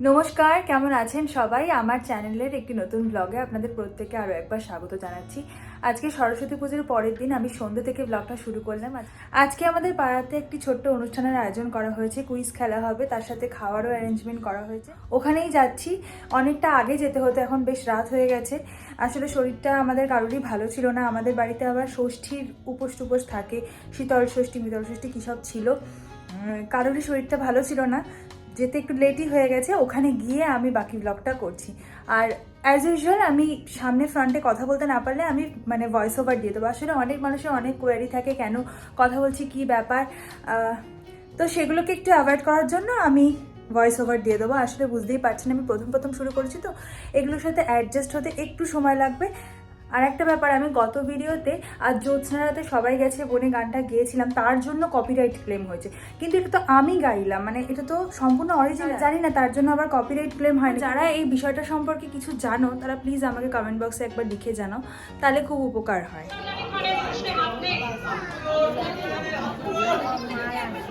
নমস্কার, কেমন আছেন সবাই? আমার চ্যানেলের একটি নতুন ব্লগে আপনাদের প্রত্যেকে আরও একবার স্বাগত জানাচ্ছি। আজকে সরস্বতী পুজোর পরের দিন আমি সন্ধ্যে থেকে ব্লগটা শুরু করলাম। আজ- আজকে আমাদের পাড়াতে একটি ছোট্ট অনুষ্ঠানের আয়োজন করা হয়েছে কুইজ খেলা হবে, তার সাথে খাওয়ারও অ্যারেঞ্জমেন্ট করা হয়েছে। ওখানেই যাচ্ছি, অনেকটা আগে যেতে হতো, এখন বেশ রাত হয়ে গেছে। আসলে শরীরটা আমাদের কারোরই ভালো ছিল না, আমাদের বাড়িতে আবার ষষ্ঠীর উপোস টুপোস থাকে, শীতল ষষ্ঠী, মিতল ষষ্ঠী, কী সব ছিল। কারোরই শরীরটা ভালো ছিল না। যেতে একটু লেটই হয়ে গেছে, ওখানে গিয়ে আমি বাকি ব্লগটা করছি। আর অ্যাজ ইউজুয়াল আমি সামনে ফ্রন্টে কথা বলতে না পারলে আমি মানে ভয়েস ওভার দিয়ে দেবো। আসলে অনেক মানুষের অনেক কোয়ারি থাকে, কেন কথা বলছি, কি ব্যাপার? তো সেগুলোকে একটু অ্যাভয়েড করার জন্য আমি ভয়েস ওভার দিয়ে দেবো। আসলে বুঝতেই পারছেন আমি প্রথম প্রথম শুরু করেছি তো। এগুলোর সাথে অ্যাডজাস্ট হতে একটু সময় লাগবে। আর একটা ব্যাপার আমি গত ভিডিওতে আর জ্যোৎস্নারাতে সবাই গেছে বনে গানটা গেয়েছিলাম তার জন্য কপিরাইট ক্লেম হয়েছে। কিন্তু এটা তো আমি গাইলাম মানে এটা তো সম্পূর্ণ অরিজিনাল জানি না তার জন্য আবার কপিরাইট ক্লেম হয় না যারা এই বিষয়টা সম্পর্কে কিছু জানো তারা প্লিজ আমাকে কমেন্ট বক্সে একবার লিখে জানাও তাহলে খুব উপকার হয়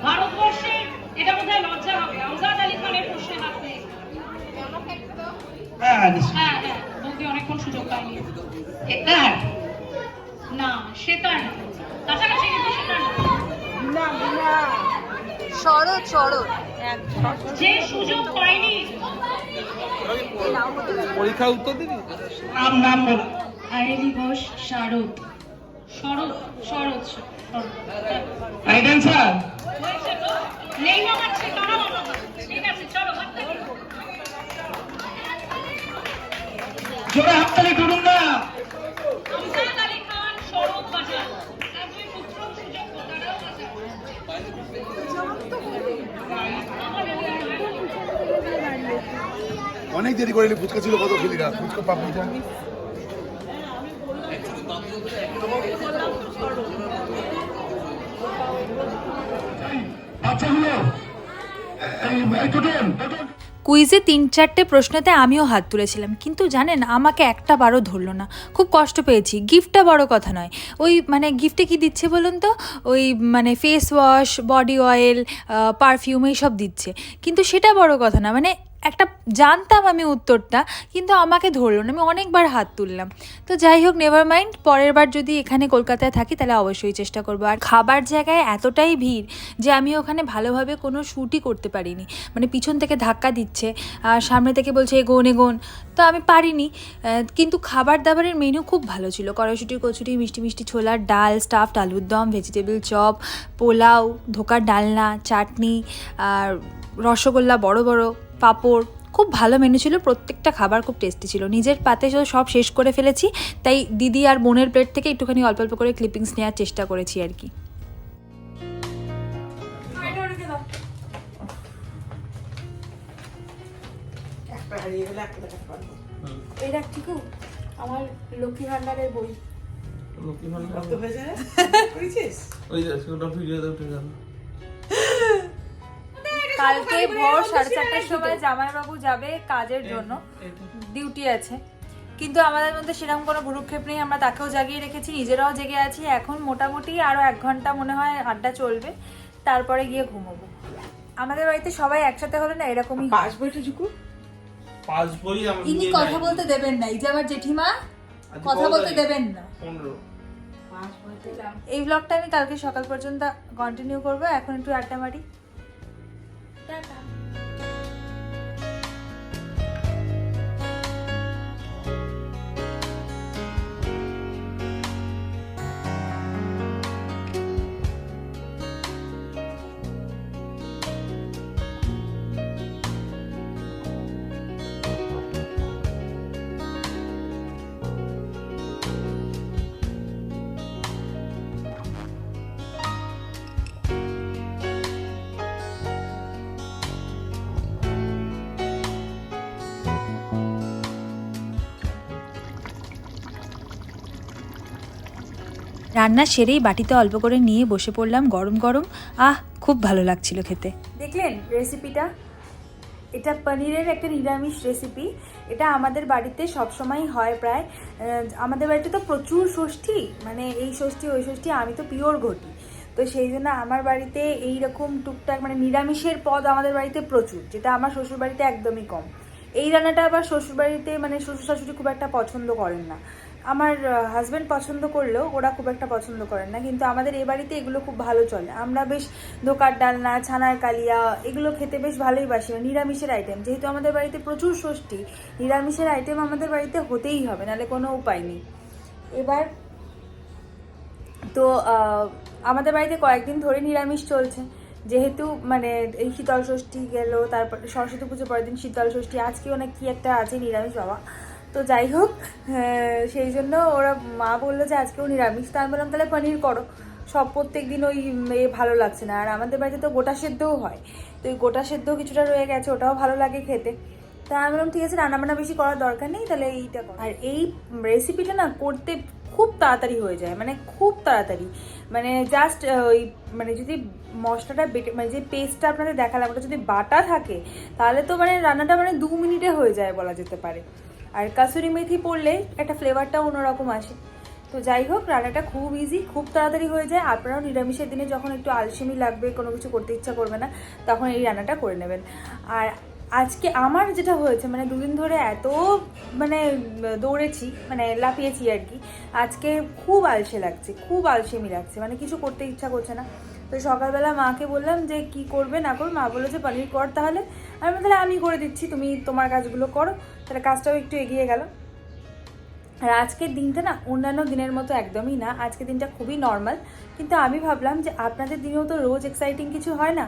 ভারতবর্ষের এটা বোধহয় লজ্জা হবে আমজাদ আলী খানের প্রশ্নে হাত নেই হ্যাঁ নিশ্চয়ই। হ্যাঁ হ্যাঁ বলতে অনেকক্ষণ সুযোগ না সেটার না। কাছাকাছি কিন্তু সেটার না। শরৎ শরৎ। যে সুযোগ পাইনি। পরীক্ষা উত্তর দিবি? নাম নাম বল আইরি ঘোষ শারদ শরৎ শরৎ শরৎ। রাইট অ্যান্সার নেই মামাচ্ছে কারা ঠিক আছে চলো জোরে হাততালি করুন। অনেক দেরি করে ফুচকা ছিল কত খেলি না ফুচকা পাপড়ি চাট বাচ্চাগুলো এই এই টোটন টোটন। কুইজে তিন চারটে প্রশ্নতে আমিও হাত তুলেছিলাম কিন্তু জানেন আমাকে একটা বারও ধরলো না। খুব কষ্ট পেয়েছি গিফটটা বড় কথা নয়। ওই মানে গিফটে কি দিচ্ছে বলুন তো? ওই মানে face wash body oil perfume এইসব দিচ্ছে। কিন্তু সেটা বড় কথা না মানে একটা জানতাম আমি উত্তরটা, কিন্তু আমাকে ধরলো না, আমি অনেকবার হাত তুললাম। তো যাই হোক নেভার মাইন্ড পরের বার যদি এখানে কলকাতায় থাকি, তাহলে অবশ্যই চেষ্টা করব। আর খাবার জায়গায় এতটাই ভিড় যে আমি ওখানে ভালোভাবে কোনো শ্যুটই করতে পারিনি। মানে পিছন থেকে ধাক্কা দিচ্ছে, আর সামনে থেকে বলছে এগোন এগোন তো আমি পারিনি কিন্তু খাবার দাবারের মেনু খুব ভালো ছিল। কড়াইশুটি, কচুরি, মিষ্টি মিষ্টি ছোলার ডাল স্টাফড আলুর দম ভেজিটেবল চপ পোলাও, ধোকার ডালনা, চাটনি, আর রসগোল্লা বড় বড়। পাঁপড় খুব ভালো মেনু ছিল প্রত্যেকটা খাবার খুব টেস্টি ছিল। নিজের পাতে তো সব শেষ করে ফেলেছি তাই দিদি আর বোনের প্লেট থেকে একটুখানি অল্প অল্প করে ক্লিপিংস নেওয়ার চেষ্টা করেছি আর কি। আমার লক্ষ্মী ভান্ডারের বই। লক্ষ্মী ভান্ডার ওই যে উঠে গেল। কালকে ভোর সাড়ে চারটার সময় জামাইবাবু যাবে কাজের জন্য। ডিউটি আছে। কিন্তু আমাদের মধ্যে সেরকম কোনো ভুরুক্ষেপ নেই আমরা তাকেও জাগিয়ে রেখেছি নিজেরাও জেগে আছি। এখন মোটামুটি আরও এক ঘণ্টা মনে হয় আড্ডা চলবে তারপরে গিয়ে ঘুমোবো। আমাদের বাড়িতে সবাই একসাথে হলে না এরকমই হয়। পাঁচ বই ইনি কথা বলতে দেবেন না এই যে আমার জেঠিমা কথা বলতে দেবেন না। এই ব্লগটা আমি কালকে সকাল পর্যন্ত কন্টিনিউ করব এখন একটু আড্ডা মারি। টাটা রান্না সেরেই বাটিতে অল্প করে নিয়ে বসে পড়লাম গরম গরম। আহ, খুব ভালো লাগছিল খেতে। দেখলেন রেসিপিটা এটা পনিরের একটা নিরামিষ রেসিপি এটা আমাদের বাড়িতে সবসময় হয় প্রায় আমাদের বাড়িতে তো প্রচুর ষষ্ঠী মানে এই ষষ্ঠী, ওই ষষ্ঠী আমি তো পিওর ঘটি। তো সেই জন্য আমার বাড়িতে এই রকম টুকটাক মানে নিরামিষের পদ আমাদের বাড়িতে প্রচুর, যেটা আমার শ্বশুর বাড়িতে একদমই কম। এই রান্নাটা আবার শ্বশুর বাড়িতে মানে শ্বশুর শাশুড়ি খুব একটা পছন্দ করেন না। আমার হাজব্যান্ড পছন্দ করলেও ওরা খুব একটা পছন্দ করেন না। কিন্তু আমাদের এ বাড়িতে এগুলো খুব ভালো চলে। আমরা বেশ দোকার ডালনা, ছানার কালিয়া, এগুলো খেতে বেশ ভালোই বাসি নিরামিষের আইটেম যেহেতু আমাদের বাড়িতে প্রচুর ষষ্ঠী, নিরামিষের আইটেম আমাদের বাড়িতে হতেই হবে, নাহলে কোনো উপায় নেই। এবার, তো আমাদের বাড়িতে কয়েকদিন ধরে নিরামিষ চলছে। যেহেতু মানে এই শীতল ষষ্ঠী গেল, তারপর সরস্বতী পুজো পরের দিন শীতল ষষ্ঠী, আজকেও না কি একটা আছে নিরামিষ বাবা। তো যাই হোক সেই জন্য ওরা মা বলল যে আজকেও নিরামিষ। তো আমি বললাম, তাহলে পনির করো। সব প্রত্যেক দিন ওই, এ ভালো লাগছে না। আর আমাদের বাড়িতে তো গোটা সেদ্ধও হয়। তো ওই গোটা সেদ্ধ কিছুটা রয়ে গেছে, ওটাও ভালো লাগে খেতে। তা আমি বললাম, ঠিক আছে, রান্নাবান্না বেশি করার দরকার নেই, তাহলে এইটা কর। আর এই রেসিপিটা না করতে খুব তাড়াতাড়ি হয়ে যায় মানে খুব তাড়াতাড়ি। মানে জাস্ট ওই মানে যদি মশলাটা বেটে মানে যে পেস্টটা আপনাদের দেখালাম, ওটা যদি বাটা থাকে, তাহলে তো মানে রান্নাটা মানে দু মিনিটে হয়ে যায় বলা যেতে পারে। আর কাসুরি মেথি পড়লে একটা ফ্লেভারটা অন্যরকম আসে। তো যাই হোক, রান্নাটা খুব ইজি খুব তাড়াতাড়ি হয়ে যায়। আপনারাও নিরামিষের দিনে যখন একটু আলসেমি লাগবে, কোনো কিছু করতে ইচ্ছা করবে না, তখন এই রান্নাটা করে নেবেন। আর আজকে আমার যেটা হয়েছে মানে দুদিন ধরে এত মানে দৌড়েছি মানে লাফিয়েছি আর কি, আজকে খুব আলসে লাগছে, খুব আলসেমি লাগছে মানে কিছু করতে ইচ্ছা করছে না। তো সকালবেলা মাকে বললাম যে কি করবে না করবে, মা বলল যে, পনির কর তাহলে। আমি তাহলে আমি করে দিচ্ছি, তুমি তোমার কাজগুলো করো। তাহলে কাজটাও একটু এগিয়ে গেল। আর আজকের দিনটা না অন্যান্য দিনের মতো একদমই না, আজকের দিনটা খুবই নর্মাল কিন্তু আমি ভাবলাম যে, আপনাদের দিনেও তো রোজ এক্সাইটিং কিছু হয় না?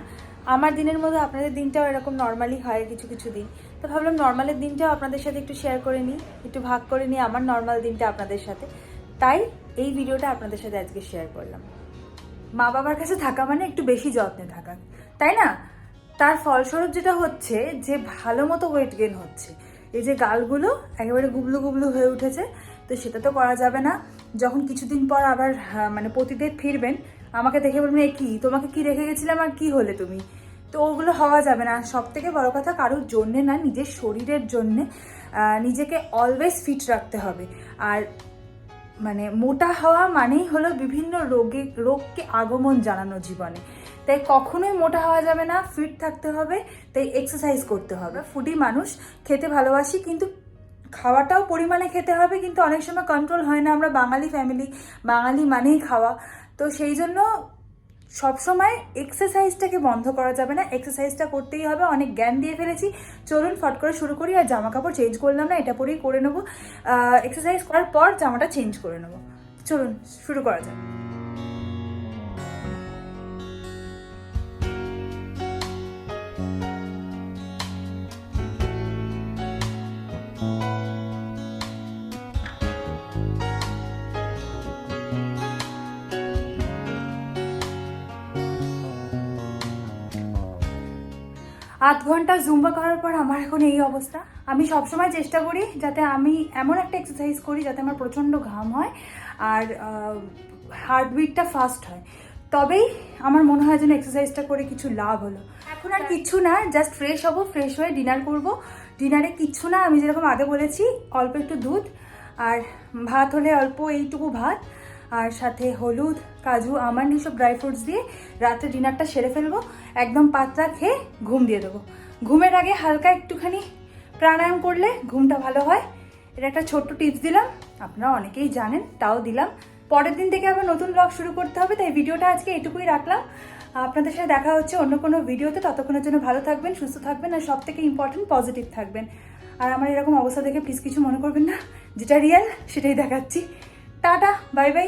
আমার দিনের মতো আপনাদের দিনটাও এরকম নর্মালি হয় কিছু কিছু দিন। তো ভাবলাম নর্মালের দিনটাও আপনাদের সাথে একটু শেয়ার করে নিই, একটু ভাগ করে নিই আমার নর্মাল দিনটা আপনাদের সাথে। তাই এই ভিডিওটা আপনাদের সাথে আজকে শেয়ার করলাম। মা বাবার কাছে থাকা মানে একটু বেশি যত্নে থাকা। তাই না? তার ফলস্বরূপ যেটা হচ্ছে যে ভালো মতো ওয়েট গেন হচ্ছে। এই যে গালগুলো একেবারে গুবলু গুবলু হয়ে উঠেছে তো সেটা তো করা যাবে না। যখন কিছুদিন পর আবার হ্যাঁ, মানে প্রতিদিন ফিরবেন আমাকে দেখে বলবেন এ কি? তোমাকে কি রেখে গেছিলাম আর কি হলে তুমি? তো ওগুলো হওয়া যাবে না। সব থেকে বড় কথা কারোর জন্যে না নিজের শরীরের জন্যে নিজেকে অলওয়েজ ফিট রাখতে হবে। আর মানে মোটা হওয়া মানেই হলো বিভিন্ন রোগে, রোগকে আগমন জানানো জীবনে। তাই কখনোই মোটা হওয়া যাবে না ফিট থাকতে হবে, তাই এক্সারসাইজ করতে হবে। ফুডি মানুষ, খেতে ভালোবাসি, কিন্তু খাওয়াটাও পরিমাণে খেতে হবে, কিন্তু অনেক সময় কন্ট্রোল হয় না। আমরা বাঙালি ফ্যামিলি বাঙালি মানেই খাওয়া। তো সেই জন্য সবসময় এক্সারসাইজটাকে বন্ধ করা যাবে না। এক্সারসাইজটা করতেই হবে, অনেক জ্ঞান দিয়ে ফেলেছি। চলুন ফট করে শুরু করি আর জামা কাপড় চেঞ্জ করলাম না, এটা পরেই করে নেব। এক্সারসাইজ করার পর জামাটা চেঞ্জ করে নেব। চলুন, শুরু করা যাক। আধ ঘণ্টা জুম্বা করার পর আমার এখন এই অবস্থা। আমি সবসময় চেষ্টা করি যাতে আমি এমন একটা এক্সারসাইজ করি যাতে আমার প্রচণ্ড ঘাম হয় আর হার্টবিটটা ফাস্ট হয়। তবেই আমার মনে হয় যেন এক্সারসাইজটা করে কিছু লাভ হলো। এখন আর কিচ্ছু না জাস্ট ফ্রেশ হব ফ্রেশ হয়ে ডিনার করব। ডিনারে কিচ্ছু না, আমি যেরকম আগে বলেছি, অল্প একটু দুধ আর ভাত হলে অল্প এইটুকু ভাত। আর সাথে হলুদ, কাজু আমার সব ড্রাই ফ্রুটস দিয়ে রাতে ডিনারটা সেরে ফেলব। একদম পাতলা খেয়ে ঘুম দিয়ে দেবো। ঘুমের আগে হালকা একটুখানি প্রাণায়াম করলে ঘুমটা ভালো হয়। এটা একটা ছোট্ট টিপস দিলাম, আপনারা অনেকেই জানেন, তাও দিলাম। পরের দিন থেকে আবার নতুন ব্লগ শুরু করতে হবে, তাই ভিডিওটা আজকে এটুকুই রাখলাম। আপনাদের সাথে দেখা হচ্ছে অন্য কোনো ভিডিওতে, ততক্ষণের জন্য ভালো থাকবেন, সুস্থ থাকবেন, আর সব থেকে ইম্পর্টেন্ট পজিটিভ থাকবেন। আর আমার এরকম অবস্থা দেখে প্লিজ কিছু মনে করবেন না, যেটা রিয়েল সেটাই দেখাচ্ছি। Tata bye bye